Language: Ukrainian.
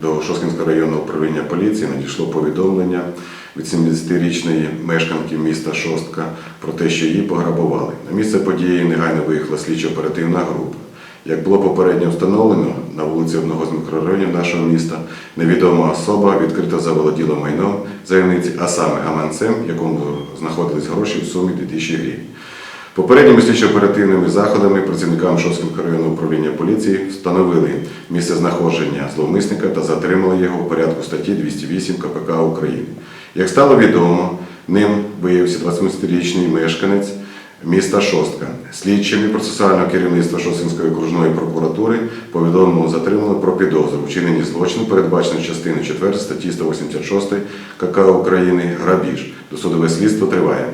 До Шоскінського районного управління поліції надійшло повідомлення від 70-річної мешканки міста Шостка про те, що її пограбували. На місце події негайно виїхала слідчо-оперативна група. Як було попередньо встановлено, на вулиці одного з мікрорайонів нашого міста невідома особа відкрито заволоділа майном заявниці, а саме гаманцем, в якому знаходились гроші в сумі 2000 гривень. Попередніми слідчо-оперативними заходами працівникам Шостського районного управління поліції встановили місце знаходження зловмисника та затримали його в порядку статті 208 КПК України. Як стало відомо, ним виявився 20-річний мешканець міста Шостка. Слідчими процесуального керівництва Шостинської окружної прокуратури повідомлено затримали про підозру вчинені злочину, передбачено частиною 4 статті 186 КК України грабіж. Досудове слідство триває.